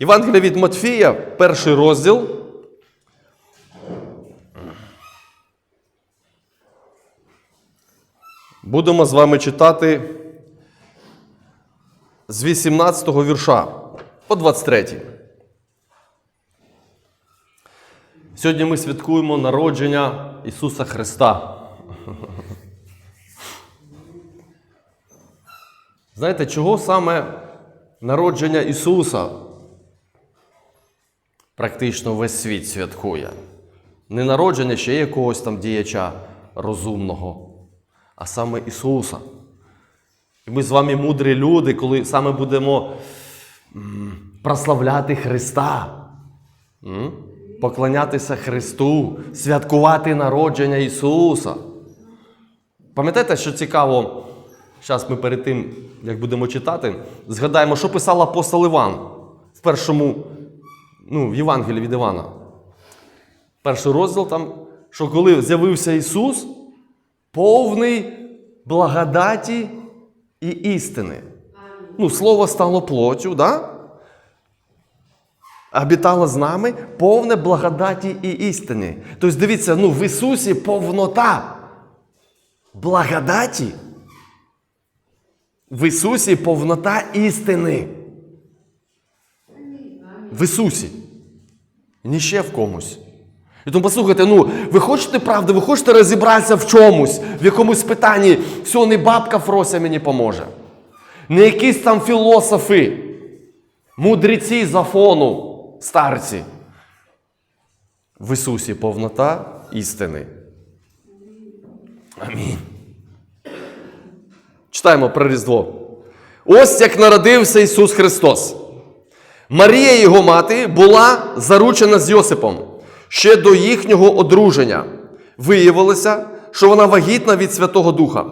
Євангелія від Матфія, перший розділ. Будемо з вами читати з 18 го вірша по 23. Сьогодні ми святкуємо народження Ісуса Христа. Знаєте, чого саме народження Ісуса практично весь світ святкує? Не народження ще якогось там діяча розумного, а саме Ісуса. І ми з вами мудрі люди, коли саме будемо прославляти Христа, поклонятися Христу, святкувати народження Ісуса. Пам'ятаєте, що цікаво? Зараз ми перед тим, як будемо читати, згадаємо, що писав апостол Іван в першому, ну, в Євангелії від Івана. Перший розділ там, що коли з'явився Ісус, повний благодаті і істини. Ну, Слово стало плоттю, да? обітало з нами повне благодаті і істини. Тобто, дивіться, ну, в Ісусі повнота благодаті. В Ісусі повнота істини. В Ісусі. Не ще в комусь. І тому послухайте, ну, ви хочете правди, ви хочете розібратися в чомусь, в якомусь питанні, все, не бабка Фрося мені поможе. Не якісь там філософи, мудреці з Афону, старці. В Ісусі повнота істини. Амінь. Читаємо про Різдво. Ось як народився Ісус Христос. Марія, його мати, була заручена з Йосипом ще до їхнього одруження. Виявилося, що вона вагітна від Святого Духа.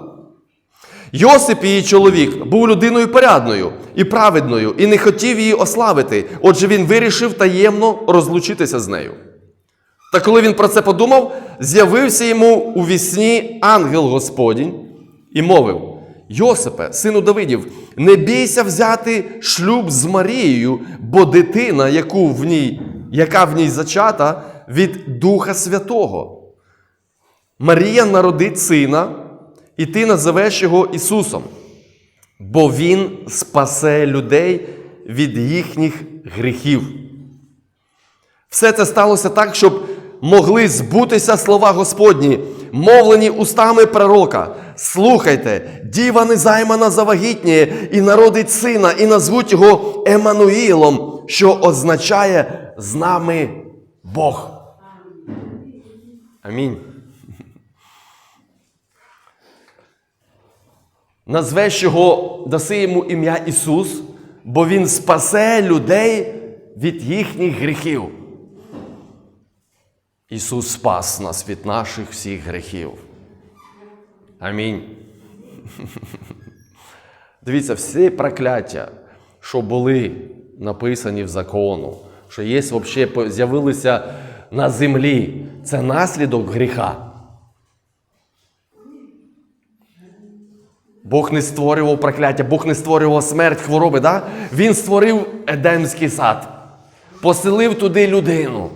Йосип, її чоловік, був людиною порядною і праведною, і не хотів її ославити. Отже, він вирішив таємно розлучитися з нею. Та коли він про це подумав, з'явився йому у вісні ангел Господінь і мовив: Йосипе, сину Давидів, не бійся взяти шлюб з Марією, бо дитина, яку в ній, яка в ній зачата, від Духа Святого. Марія народить сина, і ти називеш його Ісусом, бо Він спасе людей від їхніх гріхів. Все це сталося так, щоб могли збутися слова Господні, мовлені устами пророка. Слухайте, діва незаймана завагітніє і народить сина, і назвуть його Еммануїлом, що означає з нами Бог. Амінь. Назвеш його, даси йому ім'я Ісус, бо Він спасе людей від їхніх гріхів. Ісус спас нас від наших всіх гріхів. Амінь. Дивіться, всі прокляття, що були написані в закону, що є взагалі з'явилися на землі, це наслідок гріха. Бог не створював прокляття, Бог не створював смерть, хвороби. Да? Він створив Едемський сад, поселив туди людину.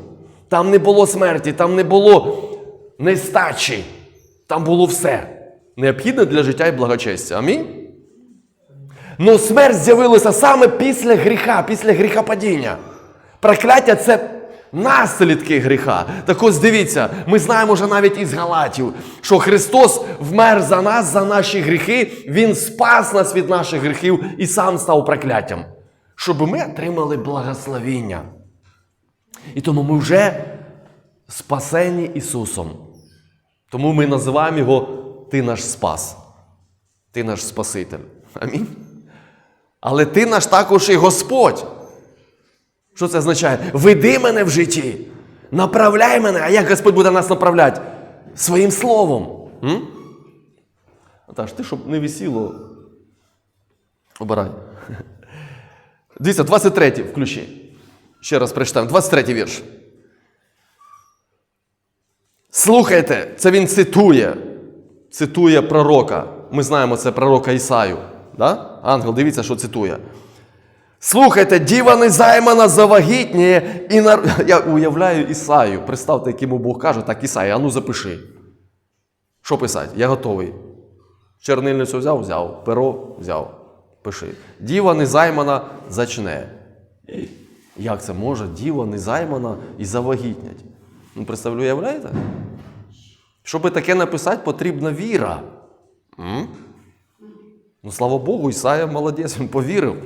Там не було смерті, там не було нестачі, там було все. Необхідне для життя і благочестя. Амінь. Ну смерть з'явилася саме після гріха, після гріхопадіння. Прокляття це наслідки гріха. Так ось дивіться, ми знаємо вже навіть із Галатів, що Христос вмер за нас, за наші гріхи, Він спас нас від наших гріхів і сам став прокляттям, щоб ми отримали благословіння. І тому ми вже спасені Ісусом. Тому ми називаємо Його Ти наш Спас. Ти наш Спаситель. Амінь. Але ти наш також і Господь. Що це означає? Веди мене в житті. Направляй мене, а як Господь буде нас направляти? Своїм словом. М? Наташ, ти щоб не висіло. Обирай. Дивіться, 23 включи. Ще раз прочитаємо. 23 вірш. Слухайте, це він цитує. Цитує пророка. Ми знаємо це пророка Ісаю. Да? Ангел, дивіться, що цитує. Слухайте, діва незаймана завагітніє і нар... Я уявляю Ісаю. Представте, як йому Бог каже, так, Ісая, а ну запиши. Що писати? Я готовий. Чернильницю взяв, взяв, перо взяв. Пиши. Діва незаймана зачне. Як це може діва незаймана і завагітнять? Ну, представлю, уявляєте? Щоб таке написати, потрібна віра. М? Ну, слава Богу, Ісая молодець, він повірив.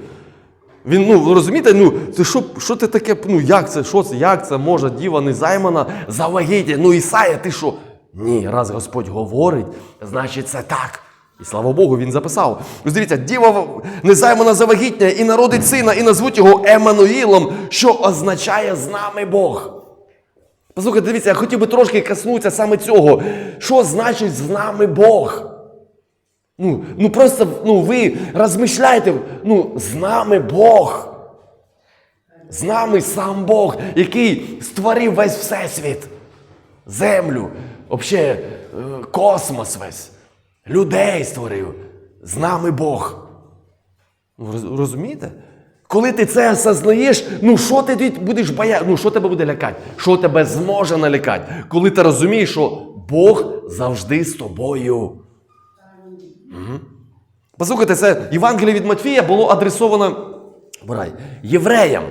Він, ну, розумієте, ну, ти що, що ти таке, ну як це, що це, як це може діва незаймана завагітня? Ну, Ісая, ти що? Ні, раз Господь говорить, значить це так. І слава Богу, він записав. Ось Дивіться, діва незаймана завагітня і народить сина, і назвуть його Еммануїлом, що означає з нами Бог. Послухайте, дивіться, я хотів би трошки коснутися саме цього. Що значить з нами Бог? Ну, ну просто ну, ви розмишляєте, ну, з нами Бог. З нами сам Бог, який створив весь Всесвіт, землю, взагалі, е, космос весь, людей створив. З нами Бог. Ну, роз- Розумієте? Коли ти це осознаєш, ну що ти будеш боятися? Ну що тебе буде лякати? Що тебе зможе налякати? Коли ти розумієш, що Бог завжди з тобою. Послухайте, це Євангеліє від Матфія було адресовано Борай, євреям.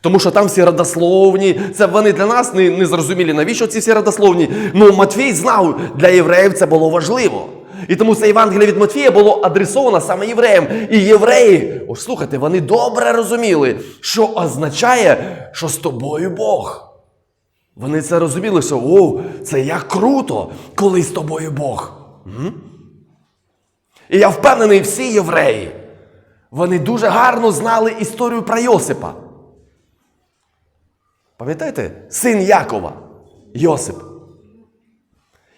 Тому що там всі родословні, це вони для нас не, не зрозумілі, навіщо ці всі родословні. Ну, Матвій знав, для євреїв це було важливо. І тому це Євангеліє від Матфія було адресовано саме євреям. І євреї, ось слухайте, вони добре розуміли, що означає, що з тобою Бог. Вони це розуміли, що о, це як круто, коли з тобою Бог. І я впевнений, всі євреї, вони дуже гарно знали історію про Йосипа. Пам'ятаєте? Син Якова, Йосип,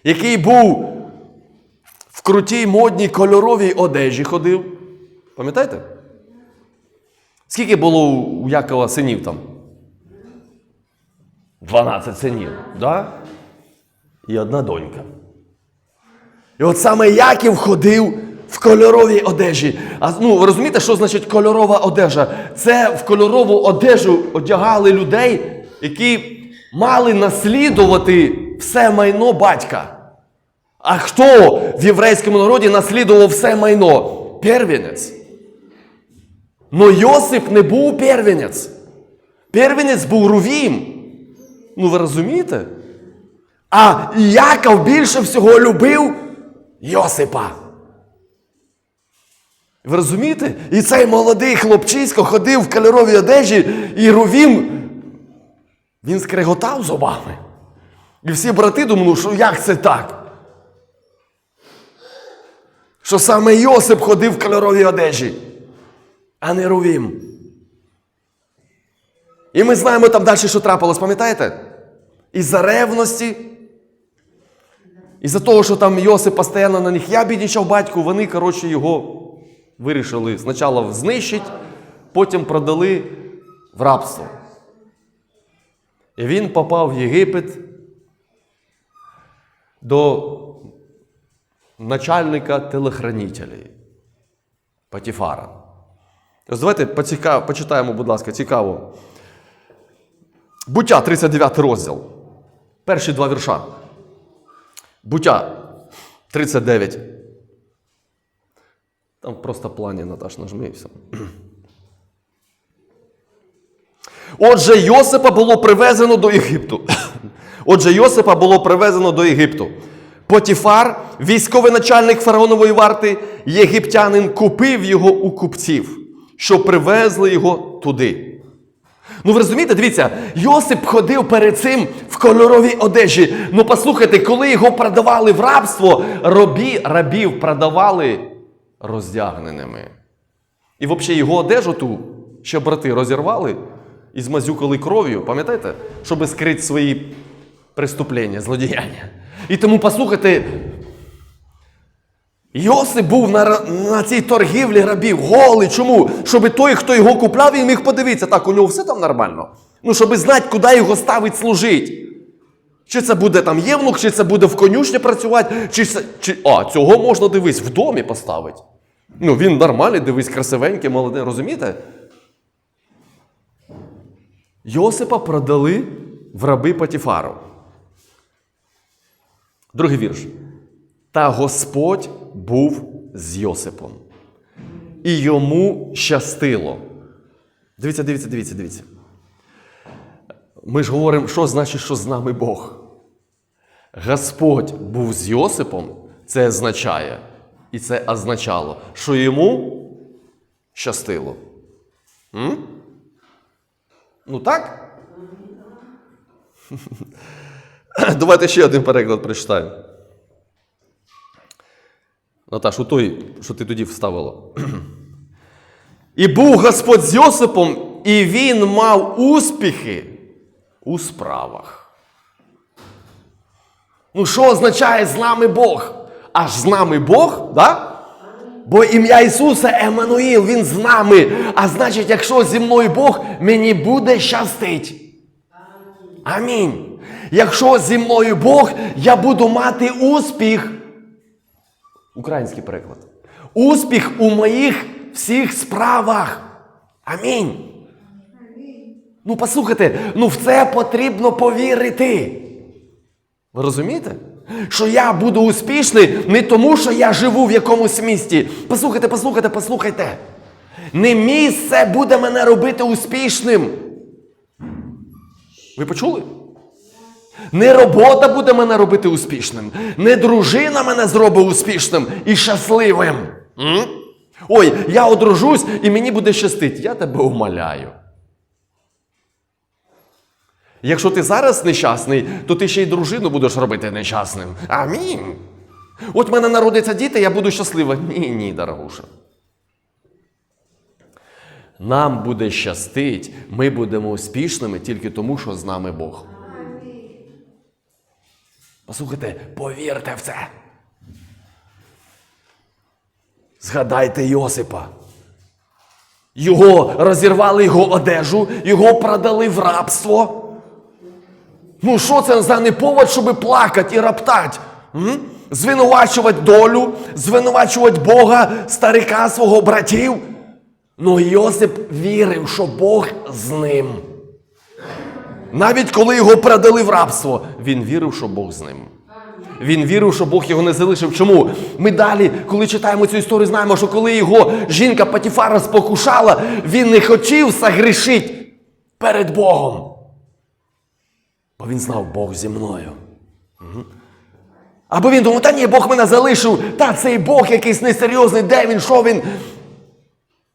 який був крутій модній кольоровій одежі ходив. Пам'ятаєте? Скільки було у Якова синів там? 12 синів, да? І одна донька. І от саме Яків ходив в кольоровій одежі. А ну, розумієте, що значить кольорова одежа? Це в кольорову одежу одягали людей, які мали наслідувати все майно батька. А хто в єврейському народі наслідував все майно? Первінець. Но Йосип не був первінець. Первінець був Рувім. Ну ви розумієте? А Яков більше всього любив Йосипа. Ви розумієте? І цей молодий хлопчисько ходив в кольоровій одежі, і Рувім, він скреготав зубами. І всі брати думали, що як це так? Що саме Йосип ходив в кольоровій одежі, а не Рувім. І ми знаємо там далі, що трапилось, пам'ятаєте? Із-за ревності, із-за того, що там Йосип постійно на них ябіднічав батьку, вони, коротше, його вирішили спочатку знищити, потім продали в рабство. І він попав в Єгипет до начальника телохранителей Патіфара. Ось давайте поціка- почитаємо, будь ласка, цікаво. Буття, 39 розділ. Перші два вірша. Буття 39. Там просто плані Наташ нажми і все. Отже, Йосипа було привезено до Єгипту. Отже, Йосипа було привезено до Єгипту. Потіфар, військовий начальник фараонової варти, єгиптянин, купив його у купців, що привезли його туди. Ну ви розумієте, дивіться, Йосип ходив перед цим в кольоровій одежі. Ну послухайте, коли його продавали в рабство, робі, рабів продавали роздягненими. І взагалі його одежу ту, що брати розірвали і змазюкали кров'ю, пам'ятаєте? Щоб скрити свої преступлення, злодіяння. І тому послухайте, Йосип був на, на цій торгівлі рабів голий. Чому? Щоб той, хто його купляв, він міг подивитися, так, у нього все там нормально. Ну, щоб знати, куди його ставить служити. Чи це буде там євнух, чи це буде в конюшні працювати, чи це. Чи... А, цього можна дивись, в домі поставити. Ну, він нормальний, дивись, красивенький, молодий, розумієте? Йосипа продали в раби Патіфару. Другий вірш. Та Господь був з Йосипом. І йому щастило. Дивіться, дивіться, дивіться, дивіться. Ми ж говоримо, що значить, що з нами Бог. Господь був з Йосипом, це означає, і це означало, що йому щастило. М? Ну так? Давайте ще один переклад прочитаємо. Наташ, у той, що ти тоді вставила. І був Господь з Йосипом, і він мав успіхи у справах. Ну, що означає з нами Бог? Аж з нами Бог, да? Бо ім'я Ісуса Еммануїл, Він з нами. А значить, якщо зі мною Бог, мені буде щастить. Амінь. Якщо зі мною Бог, я буду мати успіх. Український переклад. Успіх у моїх всіх справах. Амінь. Ну, послухайте, ну в це потрібно повірити. Ви розумієте? Що я буду успішний не тому, що я живу в якомусь місті. Послухайте, послухайте, послухайте. Не місце буде мене робити успішним. Ви почули? Не робота буде мене робити успішним, не дружина мене зробить успішним і щасливим. М? Ой, я одружусь і мені буде щастить. Я тебе умоляю. Якщо ти зараз нещасний, то ти ще й дружину будеш робити нещасним. Амінь. От в мене народиться діти, я буду щаслива. Ні, ні, дорогуша. Нам буде щастить, ми будемо успішними тільки тому, що з нами Бог. Послухайте, повірте в це. Згадайте Йосипа. Його розірвали його одежу, його продали в рабство. Ну, що це за неповод, щоб плакати і раптати? М? Звинувачувати долю, звинувачувати Бога, старика свого братів. Ну Йосип вірив, що Бог з ним. Навіть коли його продали в рабство, він вірив, що Бог з ним. Він вірив, що Бог його не залишив. Чому? Ми далі, коли читаємо цю історію, знаємо, що коли його жінка Патіфара спокушала, він не хотів согрішити перед Богом. Бо він знав, Бог зі мною. Або він думав, та ні, Бог мене залишив, та цей Бог якийсь несерйозний, де він, що він.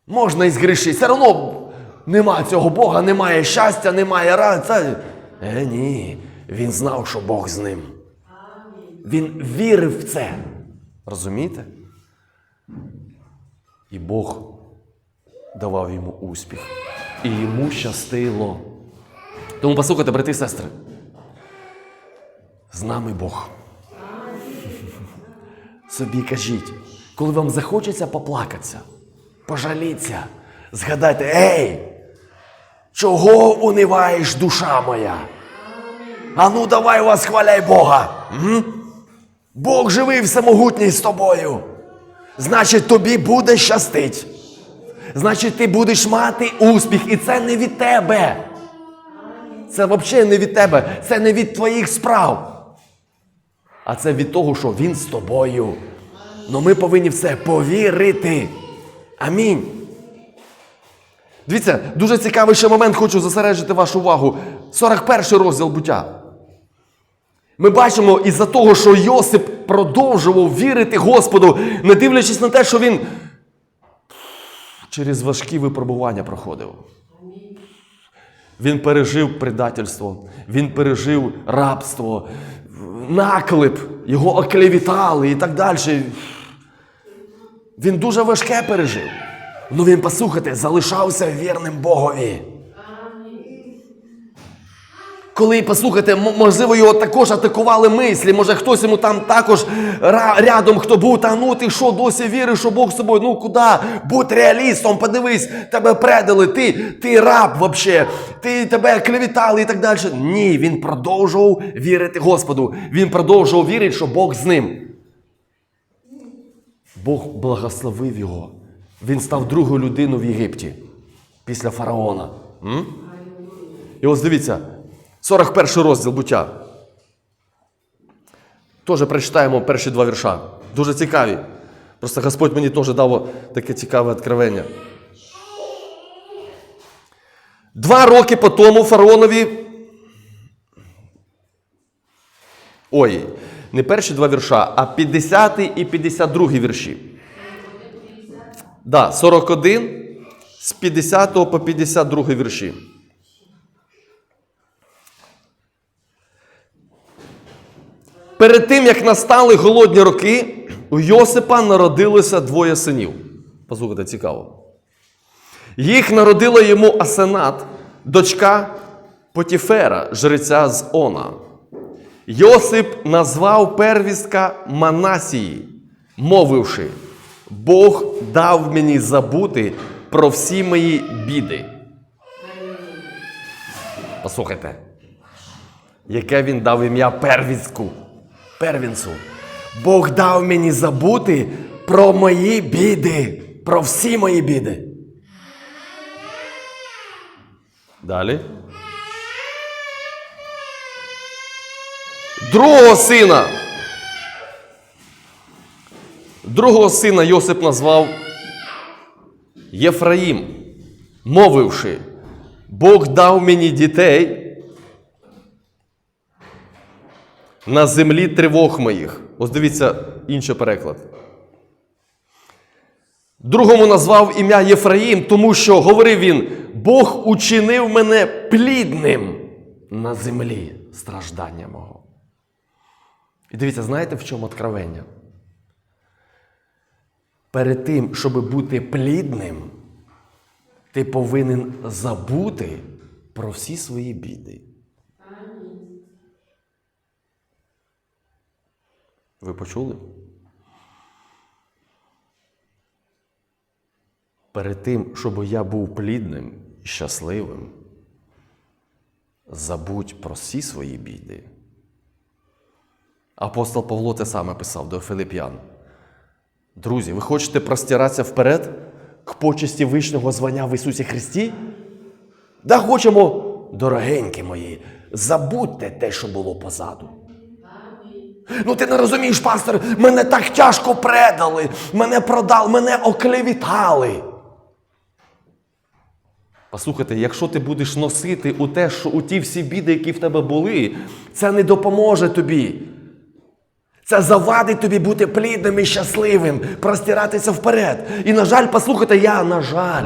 Можна і згрішити. Все одно нема цього Бога, немає щастя, немає радості. Е, ні. Він знав, що Бог з ним. Він вірив в це. Розумієте? І Бог давав йому успіх. І йому щастило. Тому послухайте, брати і сестри. З нами Бог. Собі кажіть, коли вам захочеться поплакатися, пожаліться, згадайте, ей, чого униваєш душа моя? А ну давай восхваляй Бога. М? Бог живий всемогутній з тобою. Значить, тобі буде щастить. Значить, ти будеш мати успіх, і це не від тебе. Це взагалі не від тебе, це не від твоїх справ. А це від того, що він з тобою. Ну ми повинні в це повірити. Амінь. Дивіться, дуже цікавий ще момент, хочу зосереджити вашу увагу. 41 розділ буття. Ми бачимо із-за того, що Йосип продовжував вірити Господу, не дивлячись на те, що він через важкі випробування проходив. Він пережив предательство, він пережив рабство, наклеп, його оклевітали і так далі. Він дуже важке пережив. Ну він, послухайте, залишався вірним Богові. Коли, послухайте, можливо, його також атакували мислі, може хтось йому там також рядом хто був, та ну ти що, досі віриш, що Бог з собою? Ну куди? Будь реалістом, подивись, тебе предали, ти, ти раб вообще, ти тебе клевітали і так далі. Ні, він продовжував вірити Господу. Він продовжував вірити, що Бог з ним. Бог благословив його. Він став другою людиною в Єгипті після фараона. М? І ось дивіться, 41 розділ буття. Теж прочитаємо перші два вірша. Дуже цікаві. Просто Господь мені теж дав таке цікаве відкривання. Два роки по тому фараонові. Ой, не перші два вірша, а 50 і 52 вірші. Да, 41 з 50 по 52 вірші. Перед тим, як настали голодні роки, у Йосипа народилося двоє синів. Послухайте, цікаво. Їх народила йому Асенат, дочка Потіфера, жреця з Она. Йосип назвав первістка Манасії, мовивши: Бог дав мені забути про всі мої біди. Послухайте, яке він дав ім'я первістку, первінцу. Бог дав мені забути про мої біди, про всі мої біди. Далі. Другого сина. Другого сина Йосип назвав Єфраїм, мовивши, Бог дав мені дітей на землі тривог моїх. Ось дивіться інший переклад. Другому назвав ім'я Єфраїм, тому що говорив він: Бог учинив мене плідним на землі страждання мого. І дивіться, знаєте, в чому откровення? Перед тим, щоб бути плідним, ти повинен забути про всі свої біди. Ви почули? Перед тим, щоб я був плідним і щасливим, забудь про всі свої біди. Апостол Павло те саме писав до Филип'ян. Друзі, ви хочете простиратися вперед к почесті вищого звання в Ісусі Христі? Да хочемо, дорогенькі мої, забудьте те, що було позаду. Ну ти не розумієш, пастор, мене так тяжко предали, мене продали, мене оклевітали. Послухайте, якщо ти будеш носити у те, що у ті всі біди, які в тебе були, це не допоможе тобі. Це завадить тобі бути плідним і щасливим, простиратися вперед. І, на жаль, послухайте, я, на жаль,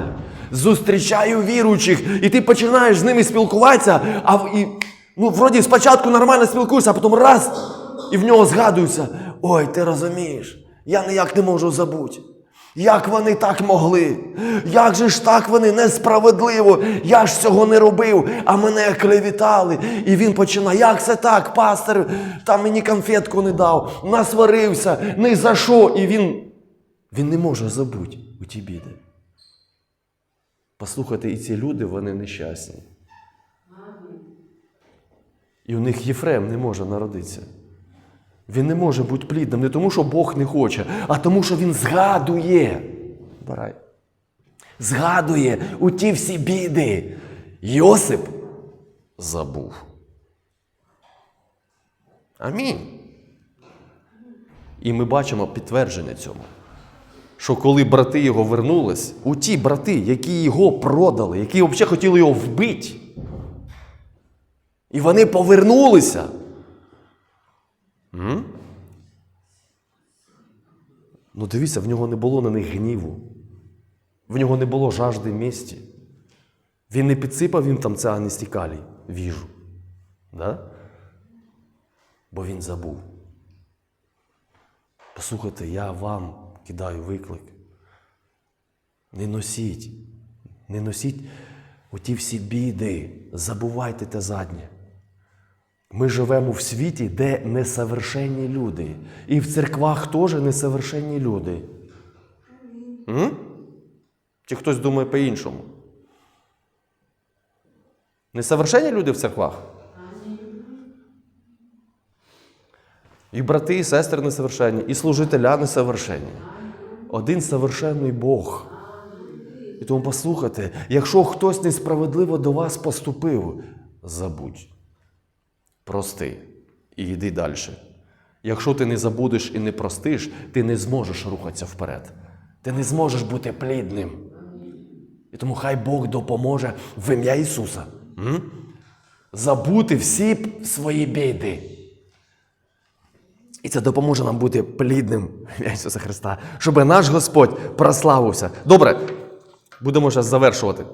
зустрічаю віруючих, і ти починаєш з ними спілкуватися, а і, ну, вроді спочатку нормально спілкуєшся, а потім раз, і в нього згадується: ой, ти розумієш, я ніяк не можу забути. Як вони так могли? Як же ж так вони несправедливо? Я ж цього не робив, а мене клевітали. І він починає, як це так, пастор, там мені конфетку не дав, насварився, не за що. І він, він не може забути у ті біди. Послухайте, і ці люди, вони нещасні. І у них Єфрем не може народитися. Він не може бути плідним не тому, що Бог не хоче, а тому, що він згадує. Барай. Згадує у ті всі біди. Йосип забув. Амінь. І ми бачимо підтвердження цьому. Що коли брати його вернулись, у ті брати, які його продали, які взагалі хотіли його вбити, і вони повернулися. М? Ну, дивіться, в нього не було на них гніву. В нього не було жажди місті. Він не підсипав їм там це анестікалій в їжу. Да? Бо він забув. Послухайте, я вам кидаю виклик. Не носіть, не носіть оті всі біди, забувайте те заднє. Ми живемо в світі, де несовершенні люди. І в церквах теж несовершенні люди. М? Чи хтось думає по-іншому? Несовершенні люди в церквах? І брати, і сестри несовершенні, і служителя несовершенні. Один совершенний Бог. І тому послухайте, якщо хтось несправедливо до вас поступив, забудь. Прости і йди далі. Якщо ти не забудеш і не простиш, ти не зможеш рухатися вперед. Ти не зможеш бути плідним. І тому хай Бог допоможе в ім'я Ісуса. М? Забути всі свої біди. І це допоможе нам бути плідним в ім'я Ісуса Христа, щоб наш Господь прославився. Добре, будемо зараз завершувати.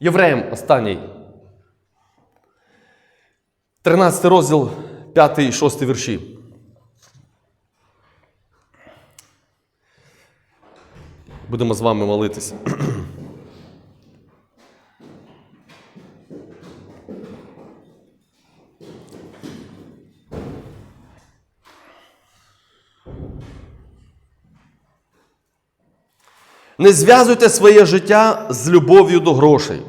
Євреям останній. 13 розділ, 5 і 6 вірші. Будемо з вами молитися. Не зв'язуйте своє життя з любов'ю до грошей.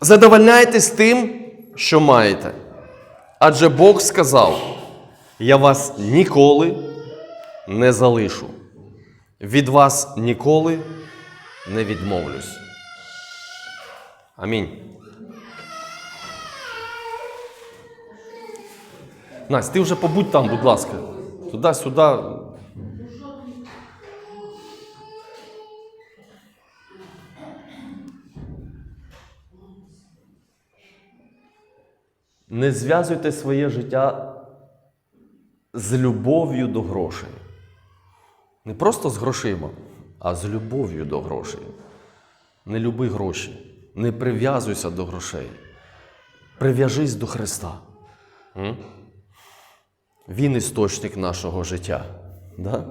Задовольняйтесь тим, що маєте. Адже Бог сказав: Я вас ніколи не залишу. Від вас ніколи не відмовлюсь. Амінь. Настя, ти вже побудь там, будь ласка. Туди-сюди. Не зв'язуйте своє життя з любов'ю до грошей. Не просто з грошима, а з любов'ю до грошей. Не люби гроші, не прив'язуйся до грошей. Прив'яжись до Христа. Він істочник нашого життя. Да?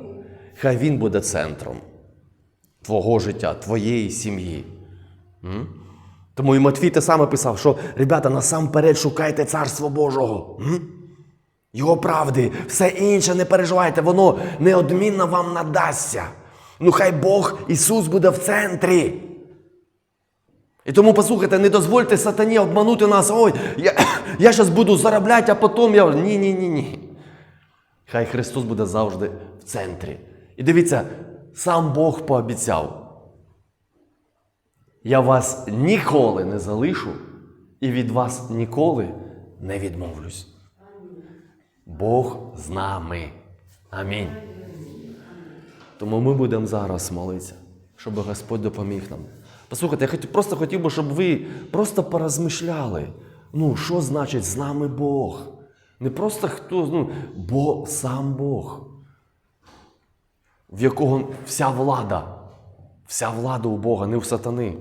Хай Він буде центром твого життя, твоєї сім'ї. М? Тому і Матвій те саме писав, що ребята, насамперед шукайте царство Божого. Його правди, все інше не переживайте, воно неодмінно вам надасться. Ну хай Бог Ісус буде в центрі. І тому послухайте, не дозвольте сатані обманути нас. Ой, я, я зараз буду заробляти, а потім я. Ні, ні, ні, ні. Хай Христос буде завжди в центрі. І дивіться, сам Бог пообіцяв. Я вас ніколи не залишу і від вас ніколи не відмовлюсь. Бог з нами. Амінь. Тому ми будемо зараз молитися, щоб Господь допоміг нам. Послухайте, я просто хотів би, щоб ви просто порозмишляли. Ну, що значить з нами Бог? Не просто хто, ну, бо сам Бог, в якого вся влада, вся влада у Бога, не у сатани.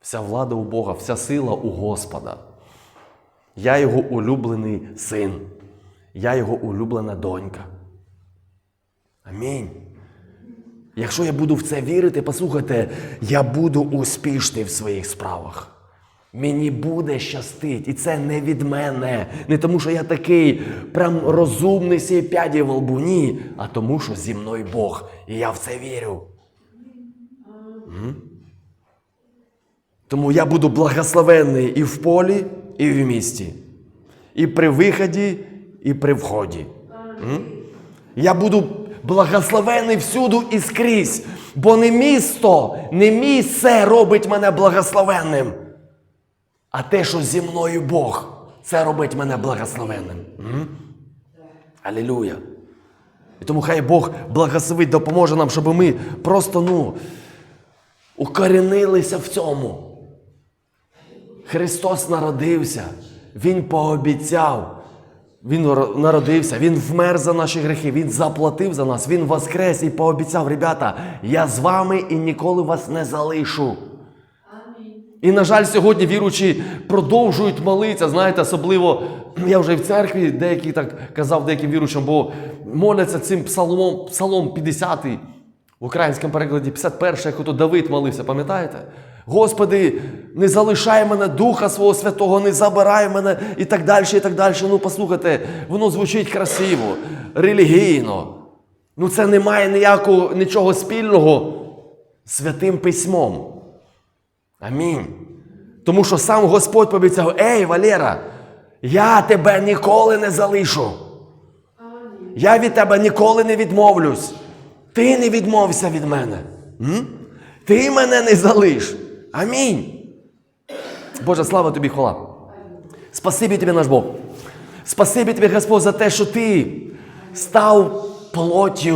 Вся влада у Бога, вся сила у Господа. Я його улюблений син. Я його улюблена донька. Амінь. Якщо я буду в це вірити, послухайте, я буду успішний в своїх справах. Мені буде щастить. І це не від мене. Не тому, що я такий прям розумний сій п'яді в лбу. Ні, а тому, що зі мною Бог. І я в це вірю. Тому я буду благословенний і в полі, і в місті, і при виході, і при вході. Я буду благословений всюду і скрізь, бо не місто, не місце робить мене благословенним, а те, що зі мною Бог, це робить мене благословенним. М? Алілуя. І тому хай Бог благословить, допоможе нам, щоб ми просто ну, укорінилися в цьому. Христос народився, Він пообіцяв. Він народився, Він вмер за наші гріхи, Він заплатив за нас, Він воскрес і пообіцяв, ребята, я з вами і ніколи вас не залишу. І, на жаль, сьогодні віручі продовжують молитися. Знаєте, особливо я вже в церкві деякі так казав деяким віручим, бо моляться цим псаломом, псалом 50 в українському перекладі 51, як ото Давид молився, пам'ятаєте? Господи, не залишай мене Духа свого Святого, не забирай мене і так далі, і так далі. Ну, послухайте, воно звучить красиво, релігійно. Ну, це не має ніякого нічого спільного з святим письмом. Амінь. Тому що сам Господь пообіцяв: Ей, Валера, я тебе ніколи не залишу. Я від тебе ніколи не відмовлюсь. Ти не відмовився від мене. М? Ти мене не залиш. Амінь. Боже, слава тобі, хвала. Спасибі тобі, наш Бог. Спасибі тобі, Господь, за те, що ти став плоттю